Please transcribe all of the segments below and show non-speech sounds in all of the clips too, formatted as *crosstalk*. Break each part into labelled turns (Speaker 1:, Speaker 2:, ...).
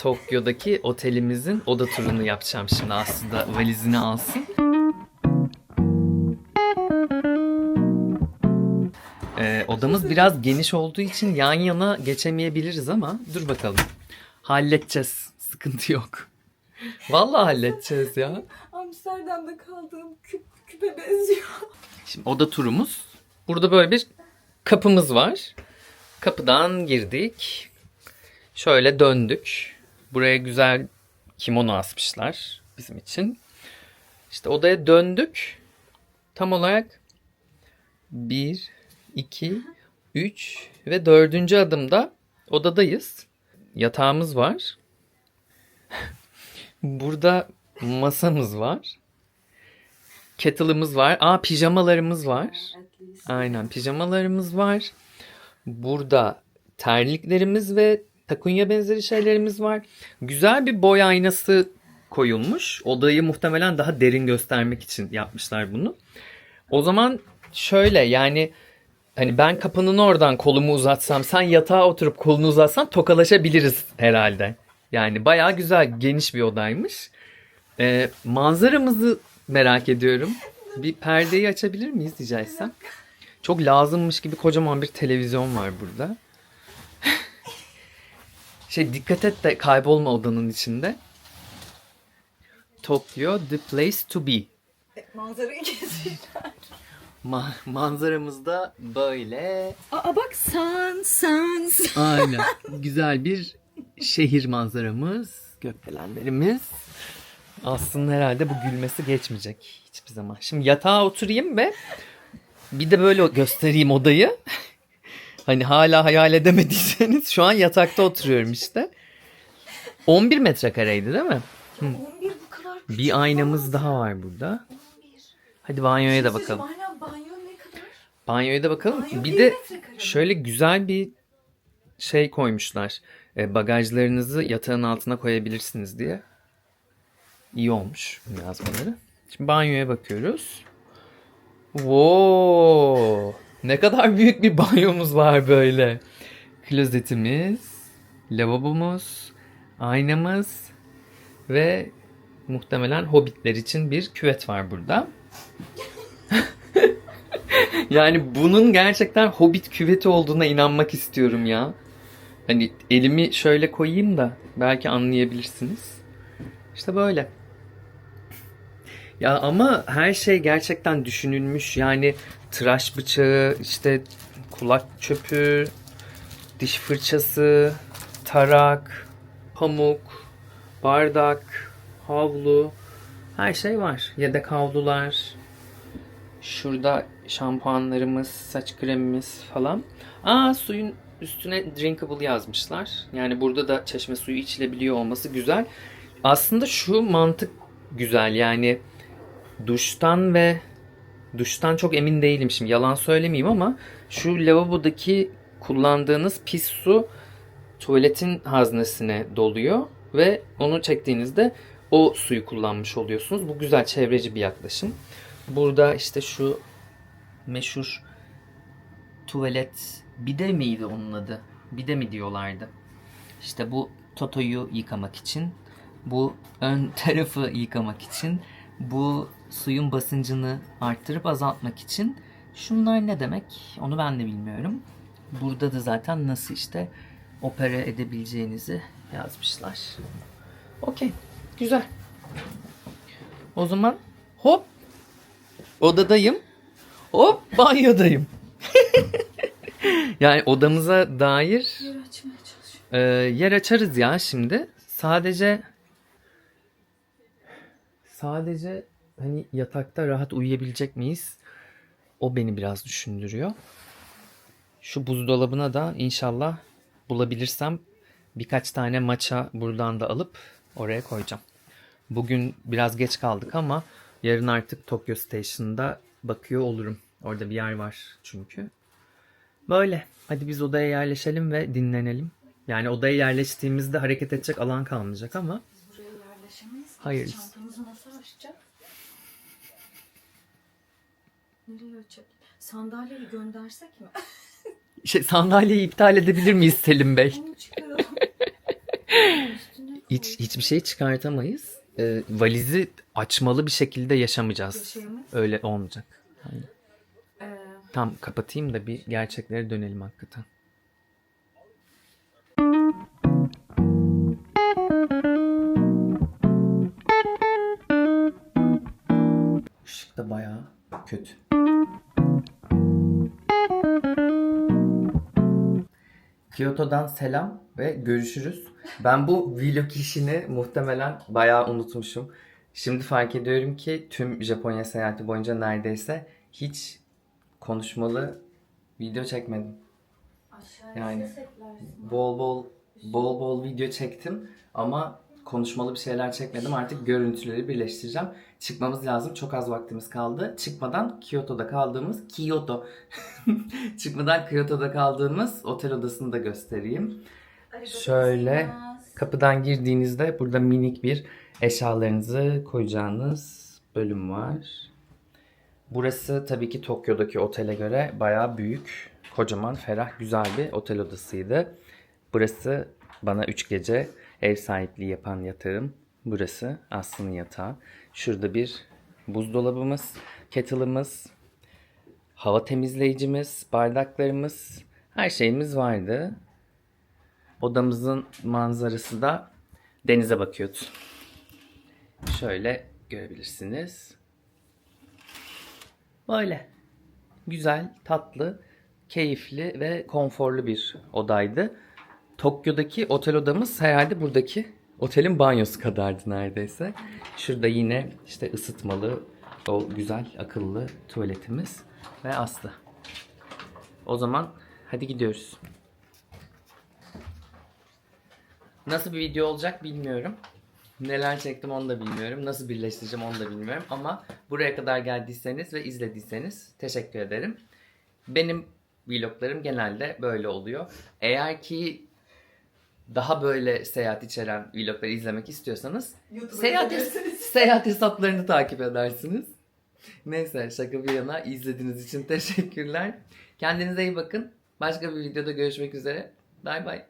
Speaker 1: Tokyo'daki otelimizin oda turunu yapacağım şimdi aslında valizini alsın. Ee, odamız biraz geniş olduğu için yan yana geçemeyebiliriz ama dur bakalım. Halledeceğiz. Sıkıntı yok. Vallahi halledeceğiz ya.
Speaker 2: Amsterdam'da kaldığım küp, küpe benziyor.
Speaker 1: Şimdi oda turumuz. Burada böyle bir kapımız var. Kapıdan girdik. Şöyle döndük. Buraya güzel kimono asmışlar bizim için. İşte odaya döndük. Tam olarak 1, 2, 3 ve dördüncü adımda odadayız. Yatağımız var. *laughs* Burada masamız var. Kettle'ımız var. Aa pijamalarımız var. Aynen pijamalarımız var. Burada terliklerimiz ve takunya benzeri şeylerimiz var. Güzel bir boy aynası koyulmuş. Odayı muhtemelen daha derin göstermek için yapmışlar bunu. O zaman şöyle yani hani ben kapının oradan kolumu uzatsam sen yatağa oturup kolunu uzatsan tokalaşabiliriz herhalde. Yani bayağı güzel geniş bir odaymış. Ee, manzaramızı merak ediyorum. Bir perdeyi açabilir miyiz rica etsem? Çok lazımmış gibi kocaman bir televizyon var burada. Şey dikkat et de kaybolma odanın içinde. Tokyo the place to be.
Speaker 2: Manzarayı kesiyor.
Speaker 1: Ma- manzaramız da böyle.
Speaker 2: Aa bak sun sun sun.
Speaker 1: Aynen. Güzel bir şehir manzaramız, gökdelenlerimiz. Aslında herhalde bu gülmesi geçmeyecek hiçbir zaman. Şimdi yatağa oturayım ve bir de böyle göstereyim odayı. Hani hala hayal edemediyseniz şu an yatakta oturuyorum işte. 11 metrekareydi değil mi?
Speaker 2: 11 bu kadar küçük.
Speaker 1: Bir aynamız daha var burada.
Speaker 2: 11.
Speaker 1: Hadi banyoya da bakalım.
Speaker 2: Aynen banyo ne kadar?
Speaker 1: Banyoya da bakalım.
Speaker 2: Banyo
Speaker 1: Bir
Speaker 2: bir
Speaker 1: de
Speaker 2: metrekare.
Speaker 1: şöyle güzel bir şey koymuşlar. E, bagajlarınızı yatağın altına koyabilirsiniz diye. İyi olmuş bu yazmaları. Şimdi banyoya bakıyoruz. Wow! Ne kadar büyük bir banyomuz var böyle. Klozetimiz, lavabomuz, aynamız ve muhtemelen hobbitler için bir küvet var burada. *laughs* Yani bunun gerçekten hobbit küveti olduğuna inanmak istiyorum ya. Hani elimi şöyle koyayım da belki anlayabilirsiniz. İşte böyle. Ya ama her şey gerçekten düşünülmüş. Yani tıraş bıçağı, işte kulak çöpü, diş fırçası, tarak, pamuk, bardak, havlu, her şey var. Yedek havlular. Şurada şampuanlarımız, saç kremimiz falan. Aa suyun üstüne drinkable yazmışlar. Yani burada da çeşme suyu içilebiliyor olması güzel. Aslında şu mantık güzel. Yani duştan ve duştan çok emin değilim şimdi yalan söylemeyeyim ama şu lavabodaki kullandığınız pis su tuvaletin haznesine doluyor ve onu çektiğinizde o suyu kullanmış oluyorsunuz. Bu güzel çevreci bir yaklaşım. Burada işte şu meşhur tuvalet bide miydi onun adı? Bide mi diyorlardı? İşte bu Toto'yu yıkamak için, bu ön tarafı yıkamak için, bu suyun basıncını arttırıp azaltmak için. Şunlar ne demek? Onu ben de bilmiyorum. Burada da zaten nasıl işte opera edebileceğinizi yazmışlar. Okey. Güzel. O zaman hop odadayım. Hop banyodayım. *laughs* yani odamıza dair
Speaker 2: Yer açmaya
Speaker 1: e, yer açarız ya şimdi. Sadece sadece hani yatakta rahat uyuyabilecek miyiz? O beni biraz düşündürüyor. Şu buzdolabına da inşallah bulabilirsem birkaç tane maça buradan da alıp oraya koyacağım. Bugün biraz geç kaldık ama yarın artık Tokyo Station'da bakıyor olurum. Orada bir yer var çünkü. Böyle. Hadi biz odaya yerleşelim ve dinlenelim. Yani odaya yerleştiğimizde hareket edecek alan kalmayacak ama
Speaker 2: Buraya yerleşemeyiz.
Speaker 1: Hayır.
Speaker 2: Çantamızı nasıl Nereye? Sandalyeyi göndersek mi? *laughs*
Speaker 1: şey, sandalyeyi iptal edebilir miyiz Selim Bey?
Speaker 2: Onu çıkaralım. Üstüne
Speaker 1: hiç hiçbir şey çıkartamayız. Ee, valizi açmalı bir şekilde yaşamayacağız.
Speaker 2: Yaşayamayız.
Speaker 1: Öyle olmayacak.
Speaker 2: Ee,
Speaker 1: Tam kapatayım da bir gerçeklere dönelim hakikaten. Işık da bayağı kötü. Kyoto'dan selam ve görüşürüz. Ben bu vlog işini muhtemelen bayağı unutmuşum. Şimdi fark ediyorum ki tüm Japonya seyahati boyunca neredeyse hiç konuşmalı video çekmedim.
Speaker 2: aşağıya
Speaker 1: Yani. Bol bol bol bol video çektim ama konuşmalı bir şeyler çekmedim. Artık görüntüleri birleştireceğim. Çıkmamız lazım. Çok az vaktimiz kaldı. Çıkmadan Kyoto'da kaldığımız Kyoto. *laughs* Çıkmadan Kyoto'da kaldığımız otel odasını da göstereyim. Şöyle kapıdan girdiğinizde burada minik bir eşyalarınızı koyacağınız bölüm var. Burası tabii ki Tokyo'daki otele göre bayağı büyük, kocaman, ferah, güzel bir otel odasıydı. Burası bana 3 gece ev sahipliği yapan yatağım. Burası Aslı'nın yatağı. Şurada bir buzdolabımız, kettle'ımız, hava temizleyicimiz, bardaklarımız, her şeyimiz vardı. Odamızın manzarası da denize bakıyordu. Şöyle görebilirsiniz. Böyle. Güzel, tatlı, keyifli ve konforlu bir odaydı. Tokyo'daki otel odamız herhalde buradaki otelin banyosu kadardı neredeyse. Şurada yine işte ısıtmalı, o güzel, akıllı tuvaletimiz ve Aslı. O zaman hadi gidiyoruz. Nasıl bir video olacak bilmiyorum. Neler çektim onu da bilmiyorum. Nasıl birleştireceğim onu da bilmiyorum. Ama buraya kadar geldiyseniz ve izlediyseniz teşekkür ederim. Benim vloglarım genelde böyle oluyor. Eğer ki daha böyle seyahat içeren vlogları izlemek istiyorsanız seyahat, *laughs* seyahat hesaplarını takip edersiniz. Neyse şaka bir yana izlediğiniz için *laughs* teşekkürler. Kendinize iyi bakın. Başka bir videoda görüşmek üzere. Bay bay.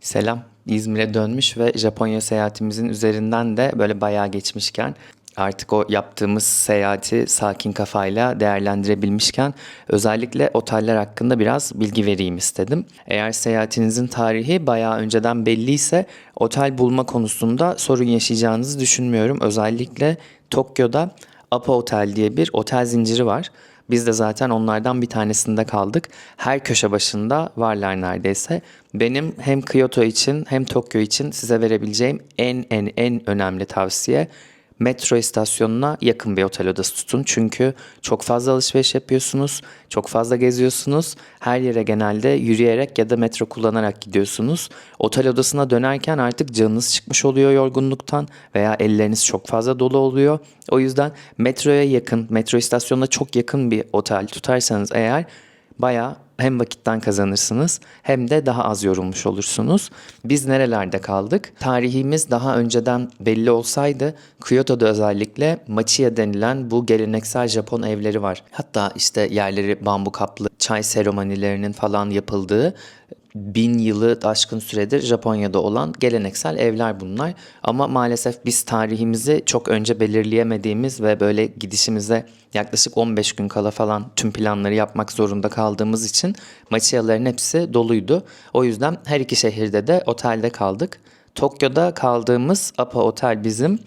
Speaker 1: Selam. İzmir'e dönmüş ve Japonya seyahatimizin üzerinden de böyle bayağı geçmişken artık o yaptığımız seyahati sakin kafayla değerlendirebilmişken özellikle oteller hakkında biraz bilgi vereyim istedim. Eğer seyahatinizin tarihi bayağı önceden belliyse otel bulma konusunda sorun yaşayacağınızı düşünmüyorum. Özellikle Tokyo'da Apa Otel diye bir otel zinciri var. Biz de zaten onlardan bir tanesinde kaldık. Her köşe başında varlar neredeyse. Benim hem Kyoto için hem Tokyo için size verebileceğim en en en önemli tavsiye metro istasyonuna yakın bir otel odası tutun. Çünkü çok fazla alışveriş yapıyorsunuz, çok fazla geziyorsunuz. Her yere genelde yürüyerek ya da metro kullanarak gidiyorsunuz. Otel odasına dönerken artık canınız çıkmış oluyor yorgunluktan veya elleriniz çok fazla dolu oluyor. O yüzden metroya yakın, metro istasyonuna çok yakın bir otel tutarsanız eğer bayağı hem vakitten kazanırsınız hem de daha az yorulmuş olursunuz. Biz nerelerde kaldık? Tarihimiz daha önceden belli olsaydı Kyoto'da özellikle Machiya denilen bu geleneksel Japon evleri var. Hatta işte yerleri bambu kaplı çay seremonilerinin falan yapıldığı bin yılı aşkın süredir Japonya'da olan geleneksel evler bunlar. Ama maalesef biz tarihimizi çok önce belirleyemediğimiz ve böyle gidişimize yaklaşık 15 gün kala falan tüm planları yapmak zorunda kaldığımız için maçiyaların hepsi doluydu. O yüzden her iki şehirde de otelde kaldık. Tokyo'da kaldığımız Apa Otel bizim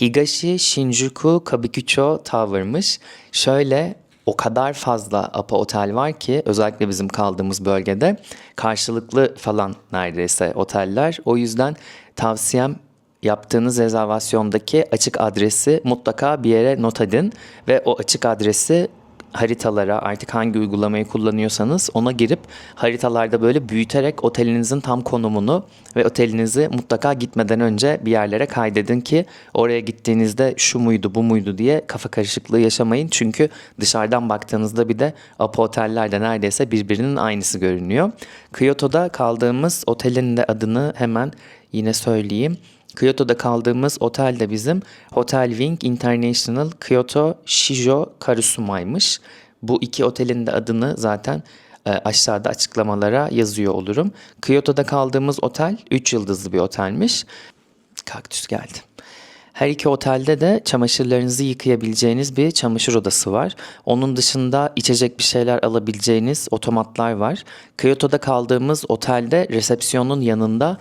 Speaker 1: Higashi Shinjuku Kabukicho Tower'mış. Şöyle o kadar fazla APA otel var ki özellikle bizim kaldığımız bölgede karşılıklı falan neredeyse oteller. O yüzden tavsiyem yaptığınız rezervasyondaki açık adresi mutlaka bir yere not edin ve o açık adresi haritalara artık hangi uygulamayı kullanıyorsanız ona girip haritalarda böyle büyüterek otelinizin tam konumunu ve otelinizi mutlaka gitmeden önce bir yerlere kaydedin ki oraya gittiğinizde şu muydu bu muydu diye kafa karışıklığı yaşamayın. Çünkü dışarıdan baktığınızda bir de Apo otellerde neredeyse birbirinin aynısı görünüyor. Kyoto'da kaldığımız otelin de adını hemen yine söyleyeyim. Kyoto'da kaldığımız otel de bizim Hotel Wing International Kyoto Shijo Karusuma'ymış. Bu iki otelin de adını zaten e, aşağıda açıklamalara yazıyor olurum. Kyoto'da kaldığımız otel 3 yıldızlı bir otelmiş. Kaktüs geldi. Her iki otelde de çamaşırlarınızı yıkayabileceğiniz bir çamaşır odası var. Onun dışında içecek bir şeyler alabileceğiniz otomatlar var. Kyoto'da kaldığımız otelde resepsiyonun yanında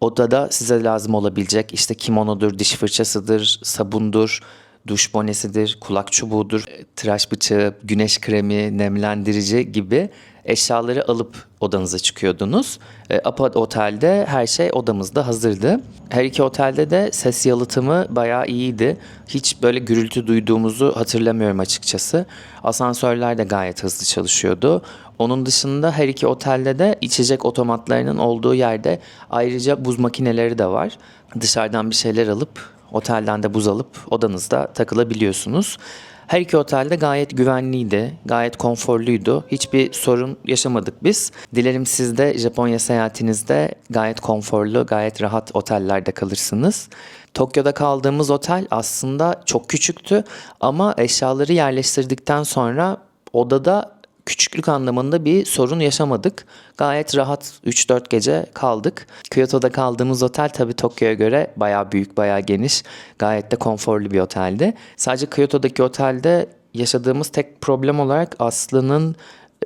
Speaker 1: odada size lazım olabilecek işte kimonodur, diş fırçasıdır, sabundur, duş bonesidir, kulak çubuğudur, e, tıraş bıçağı, güneş kremi, nemlendirici gibi eşyaları alıp odanıza çıkıyordunuz. E, Apa Otel'de her şey odamızda hazırdı. Her iki otelde de ses yalıtımı bayağı iyiydi. Hiç böyle gürültü duyduğumuzu hatırlamıyorum açıkçası. Asansörler de gayet hızlı çalışıyordu. Onun dışında her iki otelde de içecek otomatlarının olduğu yerde ayrıca buz makineleri de var. Dışarıdan bir şeyler alıp otelden de buz alıp odanızda takılabiliyorsunuz. Her iki otelde gayet güvenliydi, gayet konforluydu. Hiçbir sorun yaşamadık biz. Dilerim siz de Japonya seyahatinizde gayet konforlu, gayet rahat otellerde kalırsınız. Tokyo'da kaldığımız otel aslında çok küçüktü ama eşyaları yerleştirdikten sonra odada küçüklük anlamında bir sorun yaşamadık. Gayet rahat 3-4 gece kaldık. Kyoto'da kaldığımız otel tabii Tokyo'ya göre bayağı büyük, bayağı geniş. Gayet de konforlu bir oteldi. Sadece Kyoto'daki otelde yaşadığımız tek problem olarak Aslı'nın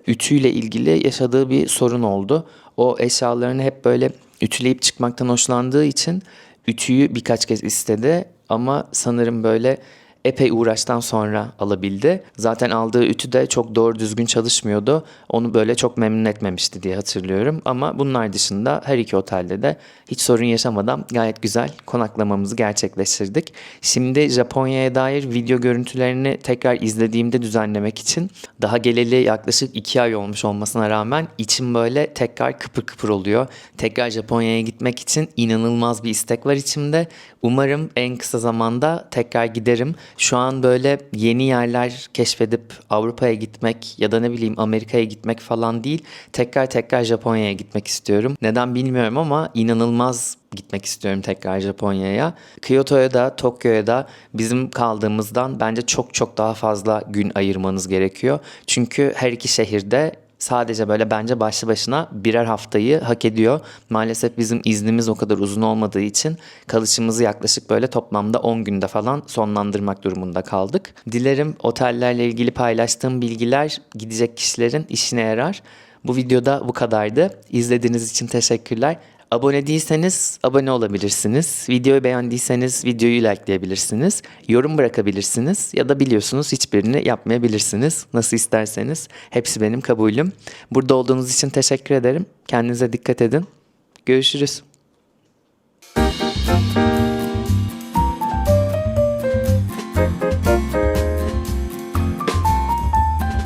Speaker 1: ütüyle ilgili yaşadığı bir sorun oldu. O eşyalarını hep böyle ütüleyip çıkmaktan hoşlandığı için ütüyü birkaç kez istedi ama sanırım böyle epey uğraştan sonra alabildi. Zaten aldığı ütü de çok doğru düzgün çalışmıyordu. Onu böyle çok memnun etmemişti diye hatırlıyorum. Ama bunlar dışında her iki otelde de hiç sorun yaşamadan gayet güzel konaklamamızı gerçekleştirdik. Şimdi Japonya'ya dair video görüntülerini tekrar izlediğimde düzenlemek için daha geleli yaklaşık iki ay olmuş olmasına rağmen içim böyle tekrar kıpır kıpır oluyor. Tekrar Japonya'ya gitmek için inanılmaz bir istek var içimde. Umarım en kısa zamanda tekrar giderim. Şu an böyle yeni yerler keşfedip Avrupa'ya gitmek ya da ne bileyim Amerika'ya gitmek falan değil. Tekrar tekrar Japonya'ya gitmek istiyorum. Neden bilmiyorum ama inanılmaz gitmek istiyorum tekrar Japonya'ya. Kyoto'ya da Tokyo'ya da bizim kaldığımızdan bence çok çok daha fazla gün ayırmanız gerekiyor. Çünkü her iki şehirde sadece böyle bence başlı başına birer haftayı hak ediyor. Maalesef bizim iznimiz o kadar uzun olmadığı için kalışımızı yaklaşık böyle toplamda 10 günde falan sonlandırmak durumunda kaldık. Dilerim otellerle ilgili paylaştığım bilgiler gidecek kişilerin işine yarar. Bu videoda bu kadardı. İzlediğiniz için teşekkürler. Abone değilseniz abone olabilirsiniz. Videoyu beğendiyseniz videoyu likeleyebilirsiniz. Yorum bırakabilirsiniz ya da biliyorsunuz hiçbirini yapmayabilirsiniz. Nasıl isterseniz. Hepsi benim kabulüm. Burada olduğunuz için teşekkür ederim. Kendinize dikkat edin. Görüşürüz.